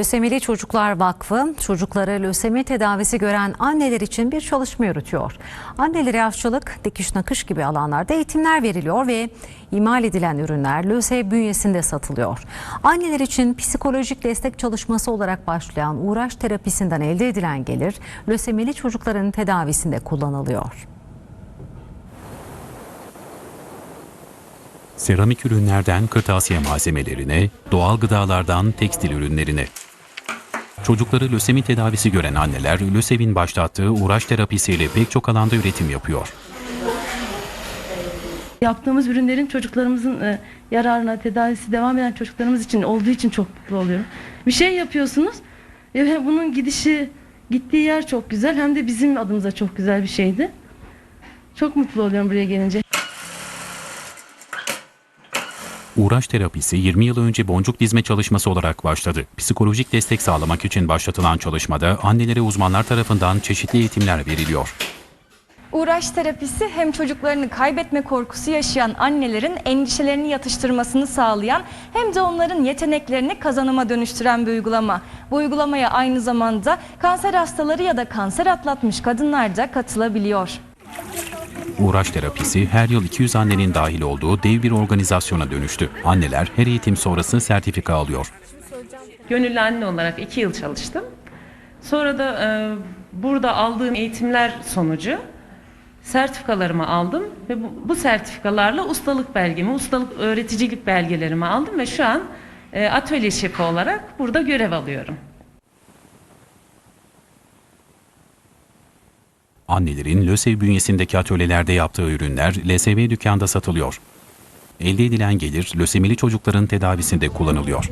Lösemili Çocuklar Vakfı çocukları lösemi tedavisi gören anneler için bir çalışma yürütüyor. Annelere aşçılık, dikiş nakış gibi alanlarda eğitimler veriliyor ve imal edilen ürünler LÖSEV bünyesinde satılıyor. Anneler için psikolojik destek çalışması olarak başlayan uğraş terapisinden elde edilen gelir lösemili çocukların tedavisinde kullanılıyor. Seramik ürünlerden kırtasiye malzemelerine, doğal gıdalardan tekstil ürünlerine. Çocukları lösemi tedavisi gören anneler, LÖSEV'in başlattığı uğraş terapisiyle pek çok alanda üretim yapıyor. Yaptığımız ürünlerin çocuklarımızın e, yararına, tedavisi devam eden çocuklarımız için olduğu için çok mutlu oluyorum. Bir şey yapıyorsunuz ve bunun gidişi, gittiği yer çok güzel hem de bizim adımıza çok güzel bir şeydi. Çok mutlu oluyorum buraya gelince. Uğraş terapisi 20 yıl önce boncuk dizme çalışması olarak başladı. Psikolojik destek sağlamak için başlatılan çalışmada annelere uzmanlar tarafından çeşitli eğitimler veriliyor. Uğraş terapisi hem çocuklarını kaybetme korkusu yaşayan annelerin endişelerini yatıştırmasını sağlayan hem de onların yeteneklerini kazanıma dönüştüren bir uygulama. Bu uygulamaya aynı zamanda kanser hastaları ya da kanser atlatmış kadınlar da katılabiliyor. Uğraş terapisi her yıl 200 annenin dahil olduğu dev bir organizasyona dönüştü. Anneler her eğitim sonrası sertifika alıyor. Gönüllü anne olarak iki yıl çalıştım. Sonra da e, burada aldığım eğitimler sonucu sertifikalarımı aldım ve bu, bu sertifikalarla ustalık belgemi, ustalık öğreticilik belgelerimi aldım ve şu an e, atölye şefi olarak burada görev alıyorum. Annelerin LÖSEV bünyesindeki atölyelerde yaptığı ürünler LSV dükkanda satılıyor. Elde edilen gelir lösemili çocukların tedavisinde kullanılıyor.